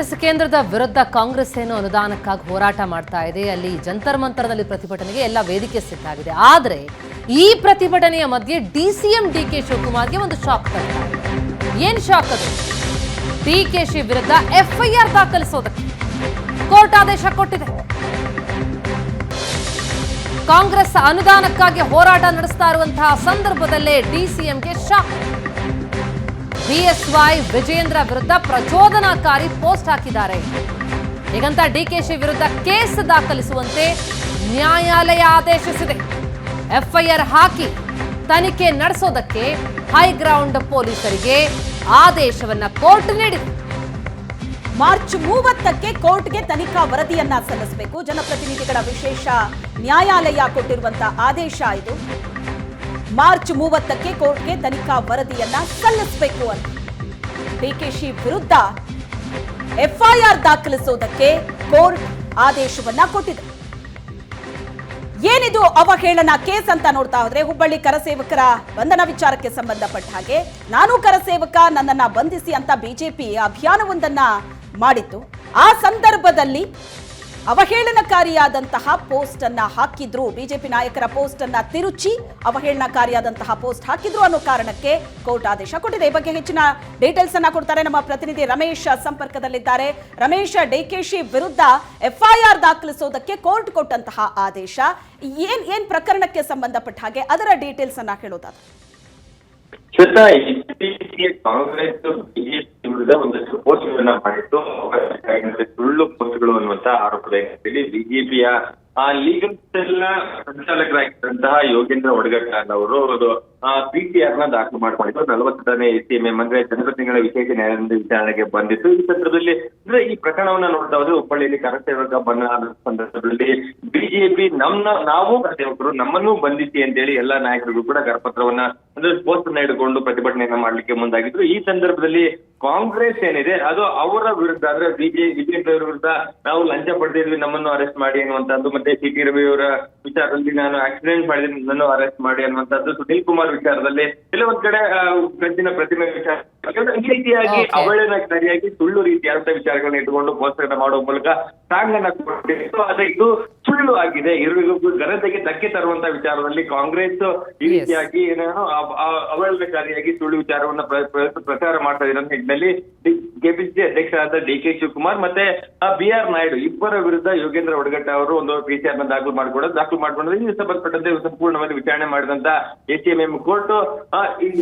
S ಕೇಂದ್ರದ ವಿರುದ್ಧ ಕಾಂಗ್ರೆಸ್ ಏನು ಅನುದಾನಕ್ಕಾಗಿ ಹೋರಾಟ ಮಾಡ್ತಾ ಇದೆ. ಅಲ್ಲಿ ಜಂತರ್ ಮಂತರದಲ್ಲಿ ಪ್ರತಿಭಟನೆಗೆ ಎಲ್ಲ ವೇದಿಕೆ ಸಿದ್ಧಾಗಿದೆ ಆದರೆ ಈ ಪ್ರತಿಭಟನೆಯ ಮಧ್ಯೆ D C M D K ಶಿವಕುಮಾರ್ಗೆ ಒಂದು ಶಾಕ್ ತಗ್ತಾ ಏನ್ ಶಾಕ್ ಅದು? ಡಿ ಕೆ ಶಿ ವಿರುದ್ಧ ಎಫ್ಐಆರ್ ದಾಖಲಿಸೋದಕ್ಕೆ ಕೋರ್ಟ್ ಆದೇಶ ಕೊಟ್ಟಿದೆ. ಕಾಂಗ್ರೆಸ್ ಅನುದಾನಕ್ಕಾಗಿ ಹೋರಾಟ ನಡೆಸ್ತಾ ಇರುವಂತಹ ಸಂದರ್ಭದಲ್ಲೇ ಡಿಸಿಎಂಗೆ ಶಾಕ್. ಬಿಎಸ್ವೈ ವಿಜೇಂದ್ರ ವಿರುದ್ಧ ಪ್ರಚೋದನಾಕಾರಿ ಪೋಸ್ಟ್ ಹಾಕಿದ್ದಾರೆ. ಹೀಗಂತ ಡಿಕೆಶಿ ವಿರುದ್ಧ ಕೇಸ್ ದಾಖಲಿಸುವಂತೆ ನ್ಯಾಯಾಲಯ ಆದೇಶಿಸಿದೆ. ಎಫ್ಐಆರ್ ಹಾಕಿ ತನಿಖೆ ನಡೆಸೋದಕ್ಕೆ ಹೈಗ್ರೌಂಡ್ ಪೊಲೀಸರಿಗೆ ಆದೇಶವನ್ನ ಕೋರ್ಟ್ ನೀಡಿದೆ. ಮಾರ್ಚ್ ಮೂವತ್ತಕ್ಕೆ ಕೋರ್ಟ್ಗೆ ತನಿಖಾ ವರದಿಯನ್ನ ಸಲ್ಲಿಸಬೇಕು. ಜನಪ್ರತಿನಿಧಿಗಳ ವಿಶೇಷ ನ್ಯಾಯಾಲಯ ಕೊಟ್ಟಿರುವಂತಹ ಆದೇಶ ಇದು. ಮಾರ್ಚ್ ಮೂವತ್ತಕ್ಕೆ ಕೋರ್ಟ್ಗೆ ತನಿಖಾ ವರದಿಯನ್ನ ಸಲ್ಲಿಸಬೇಕು ಅಂತ. ಡಿಕೆಶಿ ವಿರುದ್ಧ ಎಫ್ಐಆರ್ ದಾಖಲಿಸುವುದಕ್ಕೆ ಕೋರ್ಟ್ ಆದೇಶವನ್ನ ಕೊಟ್ಟಿದೆ. ಏನಿದು ಅವಹೇಳನ ಕೇಸ್ ಅಂತ ನೋಡ್ತಾ ಹೋದ್ರೆ ಹುಬ್ಬಳ್ಳಿ ಕರಸೇವಕರ ಬಂಧನ ವಿಚಾರಕ್ಕೆ ಸಂಬಂಧಪಟ್ಟ ಹಾಗೆ ನಾನು ಕರಸೇವಕ ನನ್ನನ್ನ ಬಂಧಿಸಿ ಅಂತ ಬಿಜೆಪಿ ಅಭಿಯಾನವೊಂದನ್ನ ಮಾಡಿತ್ತು. ಆ ಸಂದರ್ಭದಲ್ಲಿ ಅವಹೇಳನಕಾರಿಯಾದಂತಹ ಪೋಸ್ಟ್ ಅನ್ನ ಹಾಕಿದ್ರು. ಬಿಜೆಪಿ ನಾಯಕರ ಪೋಸ್ಟ್ ಅನ್ನ ತಿರುಚಿ ಅವಹೇಳನಕಾರಿಯಾದಂತಹ ಪೋಸ್ಟ್ ಹಾಕಿದ್ರು ಅನ್ನೋ ಕಾರಣಕ್ಕೆ ಕೋರ್ಟ್ ಆದೇಶ ಕೊಟ್ಟಿದೆ. ಈ ಬಗ್ಗೆ ಹೆಚ್ಚಿನ ಡೀಟೇಲ್ಸ್ ಅನ್ನ ಕೊಡ್ತಾರೆ ನಮ್ಮ ಪ್ರತಿನಿಧಿ ರಮೇಶ್ ಸಂಪರ್ಕದಲ್ಲಿದ್ದಾರೆ. ರಮೇಶ್ ಡಿಕೆಶಿ ವಿರುದ್ಧ ಎಫ್ಐಆರ್ ದಾಖಲಿಸೋದಕ್ಕೆ ಕೋರ್ಟ್ ಕೊಟ್ಟಂತಹ ಆದೇಶ. ಏನ್ ಏನ್ ಪ್ರಕರಣಕ್ಕೆ ಸಂಬಂಧಪಟ್ಟ ಹಾಗೆ ಅದರ ಡೀಟೇಲ್ಸ್ ಅನ್ನ ಹೇಳೋದಾದ್ರೆ. ಶ್ವೇತಾ ಇತ್ತೀಚೆಗೆ ಕಾಂಗ್ರೆಸ್ ಬಿಜೆಪಿ ವಿರುದ್ಧ ಒಂದಷ್ಟು ಪೋಸ್ಟ್ಗಳನ್ನ ಮಾಡಿತ್ತು ಸುಳ್ಳು ಪೋಸ್ಟ್ಗಳು ಅನ್ನುವಂತ ಆರೋಪದ ಹಿನ್ನೆಲೆಯಲ್ಲಿ ಬಿಜೆಪಿಯ ಆ ಲೀಗಲ್ ಸೆಲ್ ಸಂಚಾಲಕರಾಗಿದ್ದಂತಹ ಯೋಗೇಂದ್ರ ಒಡಗಟ್ಟ ಅವರು ಒಂದು ಪಿಟಿಆರ್ನ ದಾಖಲು ಮಾಡಿಕೊಂಡಿದ್ದು. ನಲವತ್ತನೇ ಎಸಿಎಂಎಂ ಅಂದ್ರೆ ಜನಪ್ರತಿನಿಧಿಗಳ ವಿಶೇಷ ನ್ಯಾಯಾಲಯದ ವಿಚಾರಣೆಗೆ ಬಂದಿತ್ತು. ಈ ಸಂದರ್ಭದಲ್ಲಿ, ಅಂದ್ರೆ ಈ ಪ್ರಕರಣವನ್ನ ನೋಡ್ತಾ ಹೋದ್ರೆ ಹುಬ್ಬಳ್ಳಿಯಲ್ಲಿ ಕರಸೇವಕ ಬಂದ ಸಂದರ್ಭದಲ್ಲಿ ಬಿಜೆಪಿ ನಮ್ಮ ನಾವು ಕರಸೇವಕರು ನಮ್ಮನ್ನು ಬಂಧಿಸಿ ಅಂತೇಳಿ ಎಲ್ಲಾ ನಾಯಕರಿಗೂ ಕೂಡ ಕರಪತ್ರವನ್ನ, ಅಂದ್ರೆ ಪೋಸ್ಟ್ ಅನ್ನ ಹಿಡ್ಕೊಂಡು ಪ್ರತಿಭಟನೆಯನ್ನ ಮಾಡ್ಲಿಕ್ಕೆ ಮುಂದಾಗಿದ್ರು. ಈ ಸಂದರ್ಭದಲ್ಲಿ ಕಾಂಗ್ರೆಸ್ ಏನಿದೆ, ಅದು ಅವರ ವಿರುದ್ಧ, ಅಂದ್ರೆ ಬಿಜೆಪಿ ಬಿಜೆಪಿ ಅವರ ವಿರುದ್ಧ ನಾವು ಲಂಚ ಪಡೆದಿದ್ವಿ, ನಮ್ಮನ್ನು ಅರೆಸ್ಟ್ ಮಾಡಿ ಅನ್ನುವಂಥದ್ದು, ಮತ್ತೆ ಸಿ ಟಿ ರವಿ ಅವರ ವಿಚಾರದಲ್ಲಿ ನಾನು ಆಕ್ಸಿಡೆಂಟ್ ಮಾಡಿದ್ರೆ ನನ್ನನ್ನು ಅರೆಸ್ಟ್ ಮಾಡಿ ಅನ್ನುವಂಥದ್ದು, ಸುನೀಲ್ ಕುಮಾರ್ ವಿಚಾರದಲ್ಲಿ ಕೆಲವೊಂದ್ ಒಂದ್ ಕಡೆ ಗಂಟಿನ ಪ್ರತಿಮೆ ವಿಚಾರ ಈ ರೀತಿಯಾಗಿ ಅವಳನ್ನ ಅವಹೇಳನಕಾರಿಯಾಗಿ ಸುಳ್ಳು ರೀತಿಯಾದಂತ ವಿಚಾರಗಳನ್ನ ಇಟ್ಕೊಂಡು ಪೋಸ್ಟ್ ಅನ್ನ ಮಾಡುವ ಮೂಲಕ ಸಾಂಗ್ ಅನ್ನ ಕೊಟ್ಟಿತ್ತು ಆದ್ರೆ ಇದು ಸುಳ್ಳು ಆಗಿದೆ. ಇರುವಿಗೂ ಘನತೆಗೆ ಧಕ್ಕೆ ತರುವಂತ ವಿಚಾರದಲ್ಲಿ ಕಾಂಗ್ರೆಸ್ ಈ ರೀತಿಯಾಗಿ ಏನೇನು ಅವಳನ್ನ ಸರಿಯಾಗಿ ಅವಹೇಳನಕಾರಿಯಾಗಿ ಸುಳ್ಳು ವಿಚಾರವನ್ನ ಪ್ರ- ಪ್ರ- ಪ್ರಚಾರ ಮಾಡ್ತಾ ಇರೋ ನಿಟ್ಟಿನಲ್ಲಿ ಕೆಪಿಸಿಸಿ ಅಧ್ಯಕ್ಷರಾದ ಡಿ ಕೆ ಶಿವಕುಮಾರ್ ಮತ್ತೆ ಬಿ ಆರ್ ನಾಯ್ಡು ಇಬ್ಬರ ವಿರುದ್ಧ ಯೋಗೇಂದ್ರ ಒಡಗಟ್ಟ ಅವರು ಒಂದು ಪಿಸಿಆರ್ನ ದಾಖಲು ಮಾಡಿಕೊಡೋದು ದಾಖಲು ಮಾಡ್ಕೊಂಡ್ರೆ ಈ ಸಂಬಂಧಪಟ್ಟಂತೆ ಸಂಪೂರ್ಣವಾಗಿ ವಿಚಾರಣೆ ಮಾಡಿದಂತ ಎಸಿಎಂಎಂ ಕೋರ್ಟ್.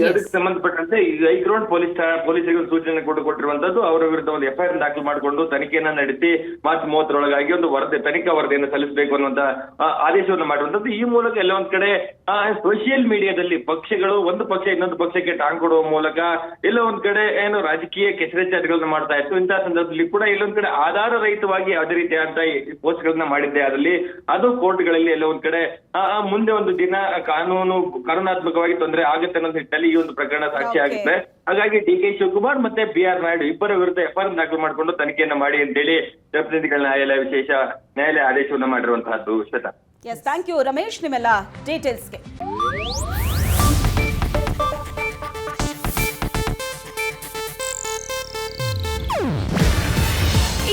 ಎರಡಕ್ಕೆ ಸಂಬಂಧಪಟ್ಟಂತೆ ಹೈಗ್ರೌಂಡ್ ಪೊಲೀಸ್ ಪೊಲೀಸರಿಗೆ ಸೂಚನೆ ಕೊಟ್ಟು ಕೊಟ್ಟಿರುವಂತದ್ದು ಅವರ ವಿರುದ್ಧ ಒಂದು ಎಫ್ಐಆರ್ ದಾಖಲು ಮಾಡಿಕೊಂಡು ತನಿಖೆಯನ್ನ ನಡೆಸಿ ಮಾರ್ಚ್ ಮೂವತ್ತರೊಳಗಾಗಿ ಒಂದು ವರದಿ ತನಿಖಾ ವರದಿಯನ್ನು ಸಲ್ಲಿಸಬೇಕು ಅನ್ನುವಂತ ಆದೇಶವನ್ನು ಮಾಡಿರುವಂತದ್ದು. ಈ ಮೂಲಕ ಎಲ್ಲ ಒಂದ್ ಕಡೆ ಸೋಷಿಯಲ್ ಮೀಡಿಯಾದಲ್ಲಿ ಪಕ್ಷಗಳು ಒಂದು ಪಕ್ಷ ಇನ್ನೊಂದು ಪಕ್ಷಕ್ಕೆ ಟಾಂಗ್ ಕೊಡುವ ಮೂಲಕ ಎಲ್ಲ ಒಂದ್ ಕಡೆ ಏನು ರಾಜಕೀಯ ಕೆಸರೆಚಾಟಗಳನ್ನ ಮಾಡ್ತಾ ಇತ್ತು. ಇಂತಹ ಸಂದರ್ಭದಲ್ಲಿ ಕೂಡ ಇಲ್ಲೊಂದ್ ಕಡೆ ಆಧಾರ ರಹಿತವಾಗಿ ಯಾವುದೇ ರೀತಿಯಾದಂತ ಪೋಸ್ಟ್ ಗಳನ್ನ ಮಾಡಿದ್ದೆ. ಅದರಲ್ಲಿ ಅದು ಕೋರ್ಟ್ಗಳಲ್ಲಿ ಎಲ್ಲ ಒಂದ್ ಕಡೆ ಮುಂದೆ ಒಂದು ದಿನ ಕಾನೂನು ಕಾನೂನಾತ್ಮಕವಾಗಿ ತೊಂದರೆ ಆಗುತ್ತೆ ಅನ್ನೋ ನಿಟ್ಟಿನಲ್ಲಿ ಈ ಒಂದು ಪ್ರಕರಣ ಸಾಕ್ಷಿ. ಆಗುತ್ತೆ. ಹಾಗಾಗಿ ಡಿ ಕೆ ಶಿವಕುಮಾರ್ ಮತ್ತೆ ಬಿ ಆರ್ ನಾಯ್ಡು ಇಬ್ಬರ ವಿರುದ್ಧ ಎಫ್ಐಆರ್ ದಾಖಲು ಮಾಡಿಕೊಂಡು ತನಿಖೆಯನ್ನ ಮಾಡಿ ಅಂತೇಳಿ ಜನಪ್ರತಿನಿಧಿಗಳ ನ್ಯಾಯಾಲಯ ವಿಶೇಷ ನ್ಯಾಯಾಲಯ ಆದೇಶವನ್ನ ಮಾಡಿರುವಂತಹದ್ದು Shweta. Yes thank you Ramesh ನಿಮ್ಮೆಲ್ಲ ಡೀಟೇಲ್ಸ್ಗೆ